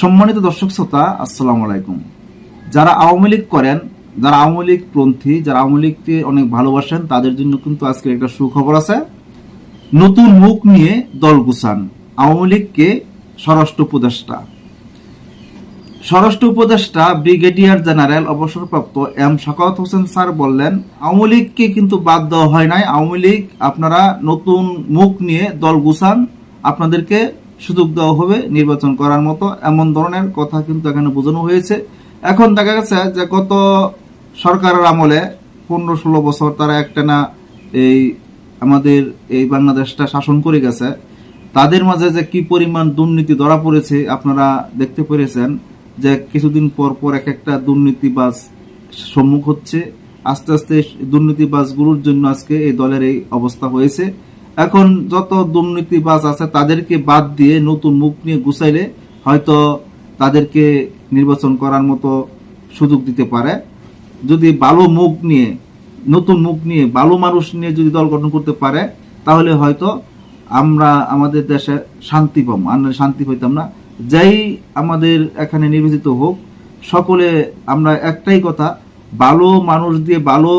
সম্মানিত দর্শক শ্রোতা, আসসালামু আলাইকুম। যারা আওয়ামী লীগ করেন, যারা আওয়ামী লীগ পন্থী, যারা আওয়ামী লীগকে অনেক ভালোবাসেন, তাদের জন্য কিন্তু আজকে একটা সুখবর আছে। নতুন মুখ নিয়ে দল গুছান, আওয়ামী লীগকে স্বরাষ্ট্র উপদেষ্টা। স্বরাষ্ট্র উপদেষ্টা, ব্রিগেডিয়ার জেনারেল, অবসরপ্রাপ্ত এম শাকাওয়াত হোসেন স্যার বললেন, আওয়ামী লীগকে কিন্তু বাদ দেওয়া হয় নাই। আওয়ামী লীগ, আপনারা নতুন মুখ নিয়ে দল গুছান, আপনাদেরকে সুযোগ দেওয়া হবে নির্বাচন করার মতো। এমন ধরনের কথা কিন্তু এখানে বোঝানো হয়েছে। এখন দেখা গেছে যে গত সরকারের আমলে পনেরো ষোলো বছর তারা একটানা এই আমাদের এই বাংলাদেশটা শাসন করে গেছে। তাদের মাঝে যে কি পরিমাণ দুর্নীতি ধরা পড়েছে আপনারা দেখতে পেরেছেন যে কিছুদিন পর পর এক একটা দুর্নীতিবাজ সম্মুখ হচ্ছে। আস্তে আস্তে দুর্নীতিবাজগুলোর জন্য আজকে এই দলের এই অবস্থা হয়েছে। এখন যত দুর্নীতিবাজ আছে, তাদেরকে বাদ দিয়ে নতুন মুখ নিয়ে গুছাইলে হয়তো তাদেরকে নির্বাচন করার মতো সুযোগ দিতে পারে। যদি ভালো মুখ নিয়ে, নতুন মুখ নিয়ে, ভালো মানুষ নিয়ে যদি দল গঠন করতে পারে, তাহলে হয়তো আমরা আমাদের দেশে শান্তি পাবো। আমরা শান্তি পাইতাম না। যাই আমাদের এখানে নির্বাচিত হোক, সকলে আমরা একটাই কথা, ভালো মানুষ দিয়ে ভালো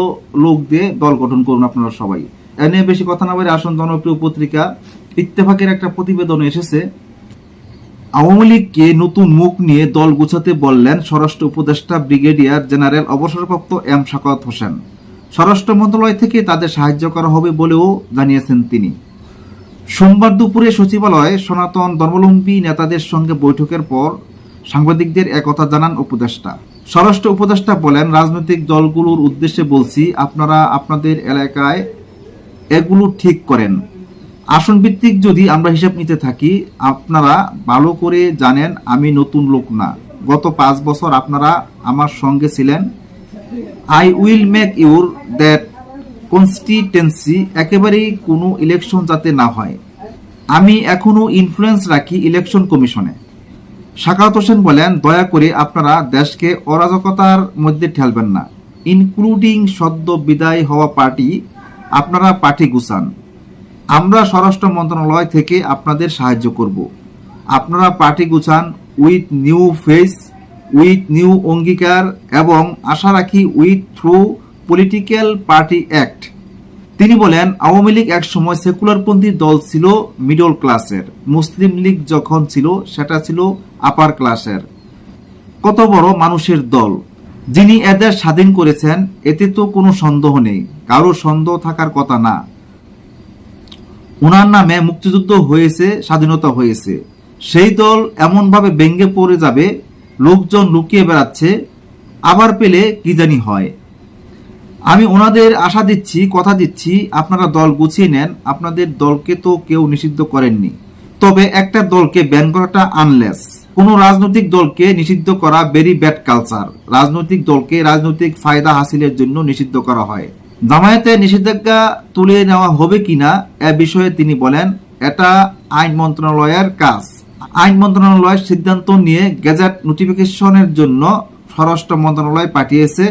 লোক দিয়ে দল গঠন করুন আপনারা সবাই। এ নিয়ে বেশি কথা না বলে আসন জনপ্রিয় পত্রিকা, ইত্তেফাকের একটা প্রতিবেদন এসেছে। আওয়ামী লীগকে নতুন মুখ নিয়ে দল গুছাতে বললেন স্বরাষ্ট্র উপদেষ্টা ব্রিগেডিয়ার জেনারেল অবসরপ্রাপ্ত এম শাকাওয়াত হোসেন। স্বরাষ্ট্র মন্ত্রণালয় থেকে তাদের সাহায্য করা হবে বলেও জানিয়েছেন তিনি। সোমবার দুপুরে সচিবালয়ে সনাতন ধর্মলম্বী নেতাদের সঙ্গে বৈঠকের পর সাংবাদিকদের একথা জানান উপদেষ্টা। স্বরাষ্ট্র উপদেষ্টা বলেন, রাজনৈতিক দলগুলোর উদ্দেশ্যে বলছি, আপনারা আপনাদের এলাকায় এগুলো ঠিক করেন। আসন ভিত্তিক যদি আমরা হিসাব নিতে থাকি, আপনারা ভালো করে জানেন আমি নতুন লোক না। গত পাঁচ বছর আপনারা আমার সঙ্গে ছিলেন। I will make your that constituency একেবারেই কোনো ইলেকশন যাতে না হয়। আমি এখনও ইনফ্লুয়েন্স রাখি ইলেকশন কমিশনে শাকাত হোসেন বলেন, দয়া করে আপনারা দেশকে অরাজকতার মধ্যে ঠেলবেন না। ইনক্লুডিং সদ্য বিদায় হওয়া পার্টি আপনারা পার্টি গুছান। আমরা স্বরাষ্ট্র মন্ত্রণালয় থেকে আপনাদের সাহায্য করব। আপনারা party গুছান with new face with new অঙ্গীকার এবং আশা রাখি with through political party act তিনি বলেন, আওয়ামী লীগ এক সময় সেকুলারপন্থী দল ছিল মিডল ক্লাসের মুসলিম লীগ যখন ছিল, সেটা ছিল আপার ক্লাসের কত বড় মানুষের দল। যিনি এদের স্বাধীন করেছেন, এতে তো কোনো সন্দেহ নেই। কারও সন্দেহ থাকার কথা না। ওনার নামে মুক্তিযুদ্ধ হয়েছে, স্বাধীনতা হয়েছে। সেই দল এমনভাবে ব্যঙ্গে পড়ে যাবে, লোকজন লুকিয়ে বেড়াচ্ছে, আবার পেলে কি জানি হয়। আমি ওনাদের আশা দিচ্ছি, কথা দিচ্ছি, আপনারা দল গুছিয়ে নেন, আপনাদের দলকে তো কেউ নিষিদ্ধ করেননি। তবে একটা দলকে ব্যান করাটা আনলেস কোনো রাজনৈতিক দলকে নিষিদ্ধ করা ভেরি ব্যাড কালচার রাজনৈতিক দলকে রাজনৈতিক ফায়দা হাসিলের জন্য নিষিদ্ধ করা হয়। জামায়াতে নিষেধাজ্ঞা তুলে নেওয়া হবে কিনা এ বিষয়ে তিনি বলেন, এটা আইন মন্ত্রণালয়ের কাজ। আইন মন্ত্রণালয় সিদ্ধান্ত নিয়ে গেজেট নোটিফিকেশনের জন্য স্বরাষ্ট্র মন্ত্রণালয় পাঠিয়েছে।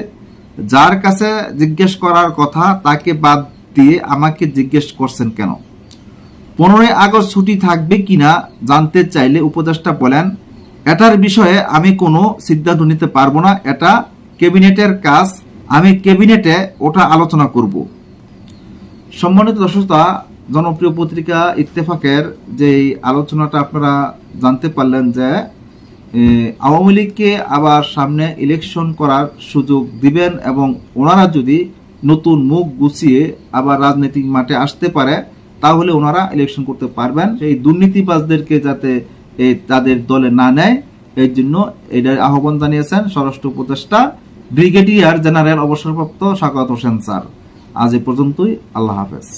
যার কাছে জিজ্ঞেস করার কথা, তাকে বাদ দিয়ে আমাকে জিজ্ঞেস করছেন কেন? পনেরোই আগস্ট ছুটি থাকবে কিনা জানতে চাইলে উপদেষ্টা বলেন এটার বিষয়ে আমি কোনো সিদ্ধান্ত নিতে পারব না। এটা ক্যাবিনেটের কাজ। আমি ক্যাবিনেটে ওটা আলোচনা করব। সম্মানিত দর্শকতা, জনপ্রিয় পত্রিকা ইত্তেফাকের যে আলোচনাটা আপনারা জানতে পারলেন যে আওয়ামী লীগকে আবার সামনে ইলেকশন করার সুযোগ দিবেন এবং ওনারা যদি নতুন মুখ গুছিয়ে আবার রাজনৈতিক মাঠে আসতে পারে, তাহলে ওনারা ইলেকশন করতে পারবেন। সেই দুর্নীতিবাজদেরকে যাতে এই তাদের দলে না নেয়, এই জন্য এটার আহ্বান জানিয়েছেন স্বরাষ্ট্র উপদেষ্টা ব্রিগেডিয়ার জেনারেল অবসরপ্রাপ্ত শাকাত হোসেন স্যার। আজ এ পর্যন্তই, আল্লাহ হাফেজ।